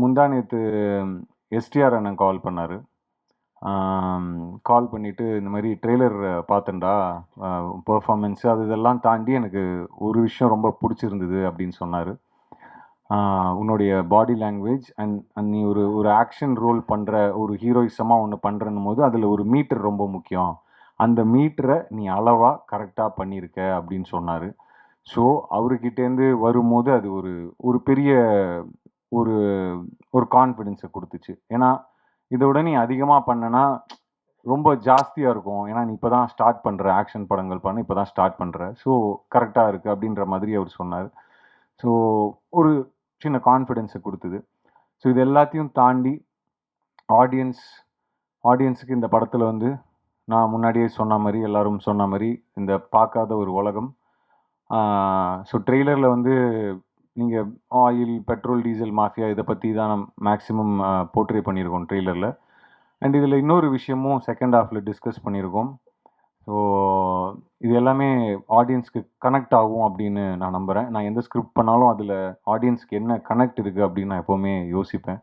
முந்தா நேற்று எஸ்டிஆர் அண்ணன் கால் பண்ணார் கால் பண்ணிவிட்டு "இந்த மாதிரி ட்ரெய்லர் பார்த்தேன்டா. அ பெர்ஃபார்மன்ஸ் அது இதெல்லாம் தாண்டி எனக்கு ஒரு விஷயம் ரொம்ப பிடிச்சிருந்தது அப்படின்னு சொன்னார் உன்னுடைய பாடி லாங்குவேஜ் அண்ட் அண்ட் நீ ஒரு ஒரு ஆக்ஷன் ரோல் பண்ணுற ஒரு ஹீரோயிசமாக ஒன்று பண்ணுறன்னும் போது அதில் ஒரு மீட்டர் ரொம்ப முக்கியம். அந்த மீட்டரை நீ அளவாக கரெக்டாக பண்ணியிருக்க" அப்படின்னு சொன்னார் ஸோ, அவர்கிட்டேருந்து வரும்போது அது ஒரு ஒரு பெரிய ஒரு ஒரு கான்ஃபிடென்ஸை கொடுத்துச்சு ஏன்னா, இதை விட நீ அதிகமாக பண்ணனா, ரொம்ப ஜாஸ்தியாக இருக்கும். ஏன்னா, நீ இப்போ தான் ஸ்டார்ட் பண்ணுற ஆக்ஷன் படங்கள் பண்ண இப்போ தான் ஸ்டார்ட் பண்ணுற ஸோ, கரெக்டாக இருக்கு அப்படின்ற மாதிரி அவர் சொன்னார் ஸோ, ஒரு சின்ன கான்ஃபிடென்ஸை கொடுத்தது ஸோ, இது எல்லாத்தையும் தாண்டி ஆடியன்ஸ் ஆடியன்ஸுக்கு இந்த படத்தில் வந்து நான் முன்னாடியே சொன்ன மாதிரி எல்லோரும் சொன்ன மாதிரி இந்த பார்க்காத ஒரு உலகம். ஸோ ட்ரெய்லரில் வந்து நீங்கள் ஆயில், பெட்ரோல், டீசல் மாஃபியா இதை பற்றி தான் மேக்ஸிமம் போர்ட்ரே பண்ணியிருக்கோம் ட்ரெய்லரில் அண்ட் இதில் இன்னொரு விஷயமும் செகண்ட் ஹாஃபில் டிஸ்கஸ் பண்ணியிருக்கோம். ஸோ, இது எல்லாமே ஆடியன்ஸ்க்கு கனெக்ட் ஆகும் அப்படின்னு நான் நம்புகிறேன் நான் எந்த ஸ்கிரிப்ட் பண்ணாலும் அதில் ஆடியன்ஸ்க்கு என்ன கனெக்ட் இருக்குது அப்படின்னு நான் எப்போவுமே யோசிப்பேன்.